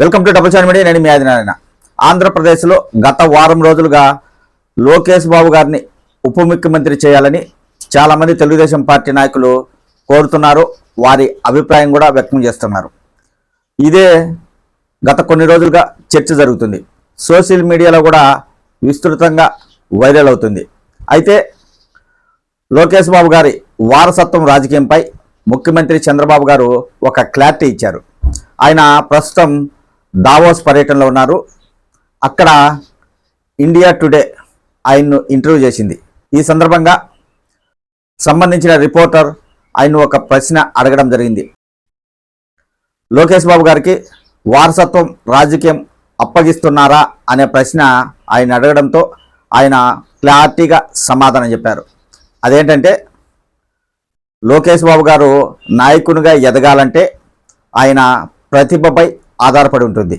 Welcome to double channel media నేను మీ ఆదినారాయణ ఆంధ్రప్రదేశ్లో గత వారం రోజులుగా లోకేష్ బాబు గారిని ఉప ముఖ్యమంత్రి చేయాలని చాలామంది తెలుగుదేశం పార్టీ నాయకులు కోరుతున్నారు. వారి అభిప్రాయం కూడా వ్యక్తం చేస్తున్నారు. ఇదే గత కొన్ని రోజులుగా చర్చ జరుగుతుంది. సోషల్ మీడియాలో కూడా విస్తృతంగా వైరల్ అవుతుంది. అయితే లోకేష్ బాబు గారి వారసత్వం రాజకీయంపై ముఖ్యమంత్రి చంద్రబాబు గారు ఒక క్లారిటీ ఇచ్చారు. ఆయన ప్రస్తుతం దావోస్ పర్యటనలో ఉన్నారు. అక్కడ ఇండియా టుడే ఆయన్ను ఇంటర్వ్యూ చేసింది. ఈ సందర్భంగా సంబంధించిన రిపోర్టర్ ఆయన ఒక ప్రశ్న అడగడం జరిగింది. లోకేష్ బాబు గారికి వారసత్వం రాజకీయం అప్పగిస్తున్నారా అనే ప్రశ్న ఆయన అడగడంతో ఆయన క్లారిటీగా సమాధానం చెప్పారు. అదేంటంటే లోకేష్ బాబు గారు నాయకునిగా ఎదగాలంటే ఆయన ప్రతిభపై ఆధారపడి ఉంటుంది.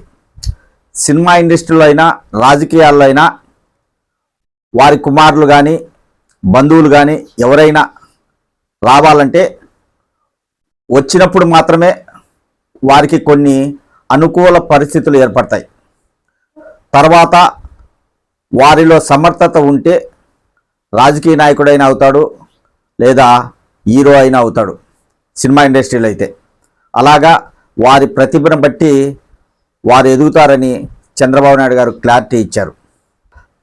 సినిమా ఇండస్ట్రీలో అయినా రాజకీయాల్లో అయినా వారి కుమారులు కానీ బంధువులు కానీ ఎవరైనా రావాలంటే వచ్చినప్పుడు మాత్రమే వారికి కొన్ని అనుకూల పరిస్థితులు ఏర్పడతాయి. తర్వాత వారిలో సమర్థత ఉంటే రాజకీయ నాయకుడైనా అవుతాడు లేదా హీరో అయినా అవుతాడు సినిమా ఇండస్ట్రీలో అయితే. అలాగా వారి ప్రతిభను బట్టి వారు ఎదుగుతారని చంద్రబాబు నాయుడు గారు క్లారిటీ ఇచ్చారు.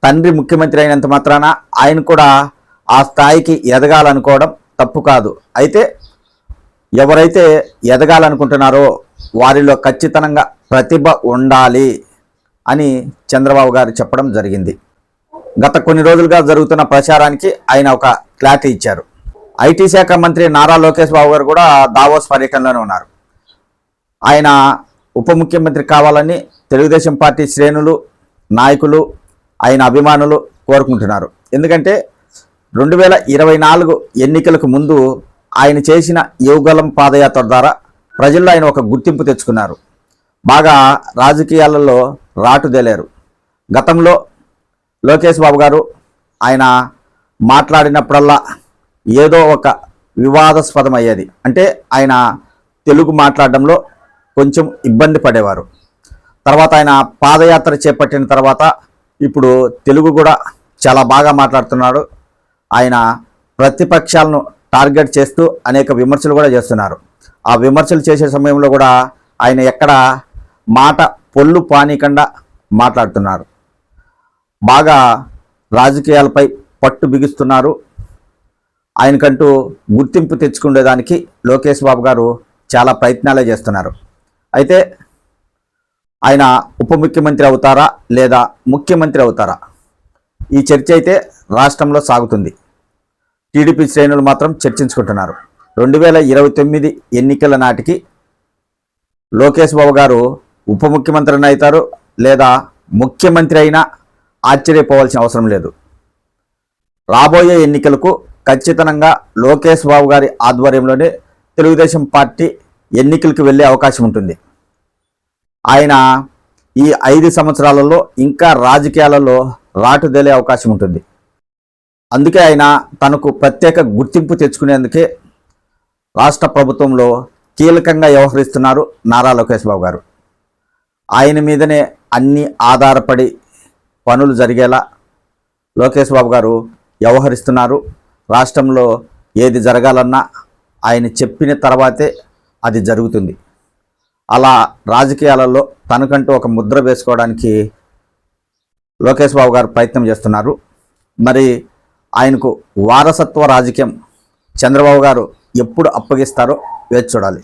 తండ్రి ముఖ్యమంత్రి అయినంత మాత్రాన ఆయన కూడా ఆ స్థాయికి ఎదగాలనుకోవడం తప్పు కాదు. అయితే ఎవరైతే ఎదగాలనుకుంటున్నారో వారిలో ఖచ్చితంగా ప్రతిభ ఉండాలి అని చంద్రబాబు గారు చెప్పడం జరిగింది. గత కొన్ని రోజులుగా జరుగుతున్న ప్రచారానికి ఆయన ఒక క్లారిటీ ఇచ్చారు. ఐటీ శాఖ మంత్రి నారా లోకేష్ బాబు గారు కూడా దావోస్ పర్యటనలోనే ఉన్నారు. ఆయన ఉప ముఖ్యమంత్రి కావాలని తెలుగుదేశం పార్టీ శ్రేణులు నాయకులు ఆయన అభిమానులు కోరుకుంటున్నారు. ఎందుకంటే రెండు వేల ఇరవై నాలుగు ఎన్నికలకు ముందు ఆయన చేసిన యువగలం పాదయాత్ర ద్వారా ప్రజల్లో ఆయన ఒక గుర్తింపు తెచ్చుకున్నారు. బాగా రాజకీయాలలో రాటుదేలారు గతంలో లోకేష్ బాబు గారు ఆయన మాట్లాడినప్పుడల్లా ఏదో ఒక వివాదాస్పదం అయ్యేది అంటే ఆయన తెలుగు మాట్లాడడంలో కొంచెం ఇబ్బంది పడేవారు. తర్వాత ఆయన పాదయాత్ర చేపట్టిన తర్వాత ఇప్పుడు తెలుగు కూడా చాలా బాగా మాట్లాడుతున్నాడు. ఆయన ప్రతిపక్షాలను టార్గెట్ చేస్తూ అనేక విమర్శలు కూడా చేస్తున్నారు. ఆ విమర్శలు చేసే సమయంలో కూడా ఆయన ఎక్కడ మాట పొల్లు పానీకుండా మాట్లాడుతున్నారు. బాగా రాజకీయాలపై పట్టు బిగిస్తున్నారు. ఆయనకంటూ గుర్తింపు తెచ్చుకునేదానికి లోకేష్ బాబు గారు చాలా ప్రయత్నాలే చేస్తున్నారు. అయితే ఆయన ఉప ముఖ్యమంత్రి అవుతారా లేదా ముఖ్యమంత్రి అవుతారా? ఈ చర్చ అయితే రాష్ట్రంలో సాగుతుంది. టీడీపీ శ్రేణులు మాత్రం చర్చించుకుంటున్నారు. రెండు వేల ఇరవై తొమ్మిది ఎన్నికల నాటికి లోకేష్ బాబు గారు ఉప ముఖ్యమంత్రి అవుతారు లేదా ముఖ్యమంత్రి అయినా ఆశ్చర్యపోవాల్సిన అవసరం లేదు. రాబోయే ఎన్నికలకు ఖచ్చితంగా లోకేష్ బాబు గారి ఆధ్వర్యంలోనే తెలుగుదేశం పార్టీ ఎన్నికలకు వెళ్ళే అవకాశం ఉంటుంది. ఆయన ఈ ఐదు సంవత్సరాలలో ఇంకా రాజకీయాలలో రాటుదేలే అవకాశం ఉంటుంది. అందుకే ఆయన తనకు ప్రత్యేక గుర్తింపు తెచ్చుకునేందుకే రాష్ట్ర ప్రభుత్వంలో కీలకంగా వ్యవహరిస్తున్నారు నారా లోకేష్ బాబు గారు. ఆయన మీదనే అన్ని ఆధారపడి పనులు జరిగేలా లోకేష్ బాబు గారు వ్యవహరిస్తున్నారు. రాష్ట్రంలో ఏది జరగాలన్నా ఆయన చెప్పిన తర్వాతే అది జరుగుతుంది. అలా రాజకీయాలలో తనకంటూ ఒక ముద్ర వేసుకోవడానికి లోకేష్ బాబు గారు ప్రయత్నం చేస్తున్నారు. మరి ఆయనకు వారసత్వ రాజకీయం చంద్రబాబు గారు ఎప్పుడు అప్పగిస్తారో వేచి చూడాలి.